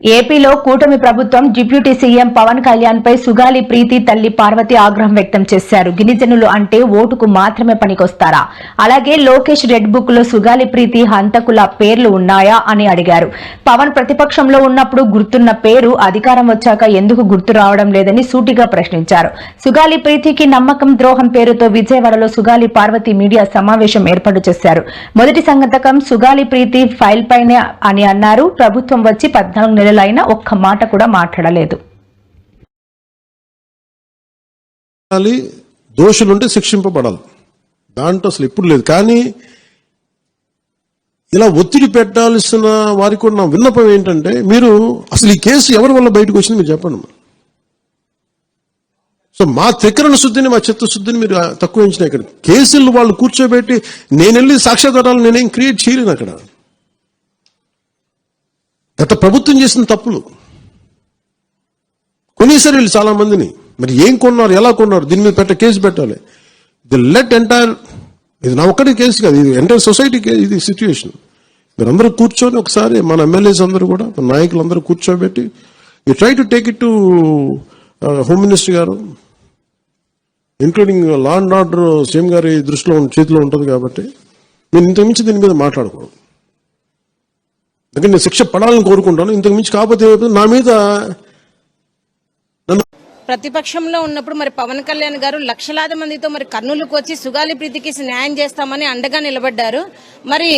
ఏపీలో కూటమి ప్రభుత్వం డిప్యూటీ సీఎం పవన్ కళ్యాణ్ పై సుగాలి ప్రీతి తల్లి పార్వతి ఆగ్రహం వ్యక్తం చేశారు. గిరిజనులు అంటే ఓటుకు మాత్రమే పనికొస్తారా? అలాగే లోకేష్ రెడ్ బుక్లో సుగాలి ప్రీతి హంతకుల పేర్లు ఉన్నాయా అని అడిగారు. పవన్ ప్రతిపక్షంలో ఉన్నప్పుడు గుర్తున్న పేరు అధికారం వచ్చాక ఎందుకు గుర్తు రావడం లేదని సూటిగా ప్రశ్నించారు. సుగాలి ప్రీతికి నమ్మకం ద్రోహం పేరుతో విజయవాడలో సుగాలి పార్వతి మీడియా సమావేశం ఏర్పాటు చేశారు. మొదటి సంగతకం సుగాలి ప్రీతి ఫైల్ పైనే అని అన్నారు. ప్రభుత్వం వచ్చి పద్నాలుగు నెలలైనా ఒక్క మాట కూడా మాట్లాడలేదు. దోషులుంటే శిక్షింపబడాలి. దాంట్లో అసలు ఎప్పుడు లేదు. కానీ ఇలా ఒత్తిడి పెట్టాల్సిన వారికి కూడా నా విన్నపం ఏంటంటే మీరు అసలు ఈ కేసు ఎవరి వల్ల బయటకు వచ్చింది మీరు చెప్పండి సో మా త్రికరణ శుద్ధిని మా చిత్తశుద్ధిని మీరు తక్కువ ఎంచిన ఇక్కడ కేసులు వాళ్ళు కూర్చోబెట్టి నేను వెళ్ళి సాక్ష్యాధారాలు నేనేం క్రియేట్ చేయలేను అక్కడ. గత ప్రభుత్వం చేసిన తప్పులు. కొనేసారు వీళ్ళు చాలా మందిని మరి ఏం కొన్నారు ఎలా కొన్నారు? దీని మీద పెట్ట కేసు పెట్టాలి. ది లెట్ ఎంటైర్ ఇది నా ఒక్కటి కేసు కాదు ఇది ఎంటైర్ సొసైటీ ఇది సిచ్యువేషన్ మీరందరూ కూర్చొని ఒకసారి మన ఎమ్మెల్యేస్ అందరూ కూడా మన నాయకులు అందరూ కూర్చోబెట్టి you try to take it to home minister గారు including law and order CM గారి దృష్టిలో ఉన్న- చేతిలో ఉంటుంది కాబట్టి నేను ఇంతకుమించి దీని మీద మాట్లాడకూడదు. అందుకని నేను శిక్ష పడాలని కోరుకుంటాను. ఇంతకు మించి కాకపోతే నా మీద ప్రతిపక్షంలో ఉన్నప్పుడు మరి పవన్ కళ్యాణ్ గారు లక్షలాది మందితో మరి కర్నూలుకు వచ్చి సుగాలి ప్రీతికి న్యాయం చేస్తామని అండగా నిలబడ్డారు. మరి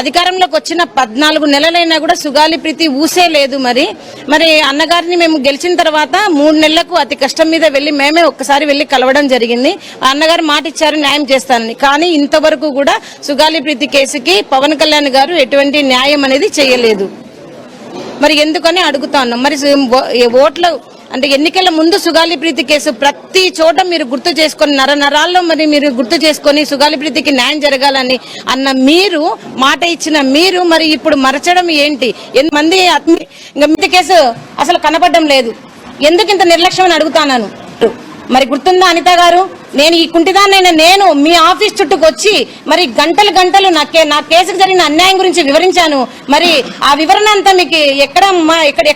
అధికారంలోకి వచ్చిన పద్నాలుగు నెలలైనా కూడా సుగాలి ప్రీతి ఊసే లేదు మరి. మరి అన్నగారిని మేము గెలిచిన తర్వాత మూడు నెలలకు అతి కష్టం మీద వెళ్ళి మేమే ఒక్కసారి వెళ్ళి కలవడం జరిగింది. అన్నగారు మాట ఇచ్చారు న్యాయం చేస్తానని. కానీ ఇంతవరకు కూడా సుగాలి ప్రీతి కేసుకి పవన్ కళ్యాణ్ గారు ఎటువంటి న్యాయం అనేది చేయలేదు. మరి ఎందుకని అడుగుతా ఉన్నాం. మరి ఓట్ల అంటే ఎన్నికల ముందు సుగాలి ప్రీతి కేసు ప్రతి చోట మీరు గుర్తు చేసుకొని నర నరాల్లో మరి మీరు గుర్తు చేసుకొని సుగాలి ప్రీతికి న్యాయం జరగాలని అన్న మీరు మాట ఇచ్చిన మీరు మరి ఇప్పుడు మరచడం ఏంటి? ఎంతమంది ఇంకా మిగతా కేసు అసలు కనపడడం లేదు. ఎందుకు ఇంత నిర్లక్ష్యం అని అడుగుతాను మరి గుర్తుందా అనిత గారు? నేను ఈ కుంటిదాన్నైనా నేను మీ ఆఫీస్ చుట్టూకు వచ్చి మరి గంటలు గంటలు నా కే నా కేసుకు జరిగిన అన్యాయం గురించి వివరించాను. మరి ఆ వివరణ అంతా మీకు ఎక్కడ ఎక్కడ